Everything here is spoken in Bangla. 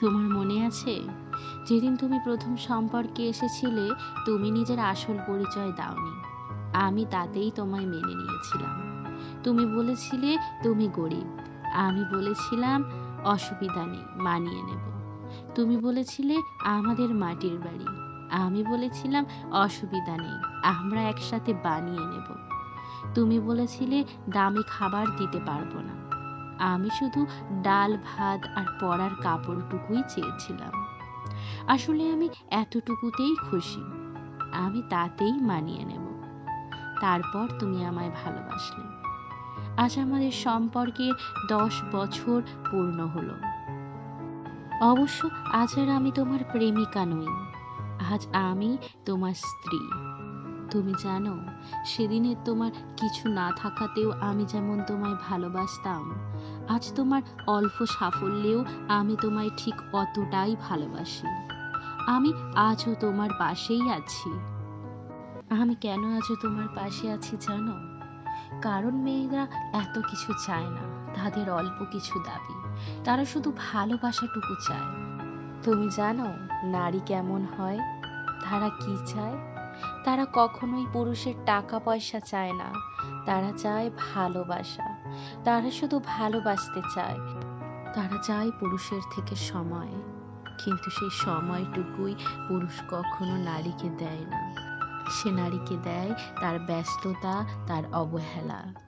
তোমার মনে আছে? যেদিন তুমি প্রথম সম্পর্কে এসেছিলে, তুমি নিজের আসল পরিচয় দাওনি। আমি তাতেই তোমায় মেনে নিয়েছিলাম। তুমি বলেছিলে, তুমি গরিব। আমি বলেছিলাম, অসুবিধা নেই, মানিয়ে নেব। তুমি বলেছিলে, আমাদের মাটির বাড়ি। আমি বলেছিলাম, অসুবিধা নেই, আমরা একসাথে বানিয়ে নেব। তুমি বলেছিলে, দামি খাবার দিতে পারব না। আমি শুধু ডাল, ভাত আর পরার কাপড়টুকুই চেয়েছিলাম। আসলে আমি এতটুকুতেই খুশি। আমি তাতেই মানিয়ে নেব। তারপর তুমি আমায় ভালোবাসলে। আজ আমাদের সম্পর্কে দশ বছর পূর্ণ হলো। অবশ্য আজ আর আমি তোমার প্রেমিকা নই। আজ আমি তোমার স্ত্রী। তুমি জানো, সেদিনে তোমার কিছু না থাকাতেও আমি যেমন তোমায় ভালোবাসতাম, আজ তোমার অল্প সাফল্যেও আমি তোমায় ঠিক অতটাই ভালোবাসি। আমি আজও তোমার পাশেই আছি। আমি কেন আজও তোমার পাশে আছি জানো? কারণ মেয়েরা এত কিছু চায় না, তাদের অল্প কিছু দাবি, তারা শুধু ভালোবাসাটুকু চায়। তুমি জানো, নারী কেমন হয়, তারা কি চায়? তারা কখনোই পুরুষের টাকা পয়সা চায় না। তারা চায় ভালোবাসা। তারা শুধু ভালোবাসতে চায়। তারা চায় পুরুষের থেকে সময়। কিন্তু সেই সময়টুকুই পুরুষ কখনো নারীকে দেয় না। সে নারীকে দেয় তার ব্যস্ততা, তার অবহেলা।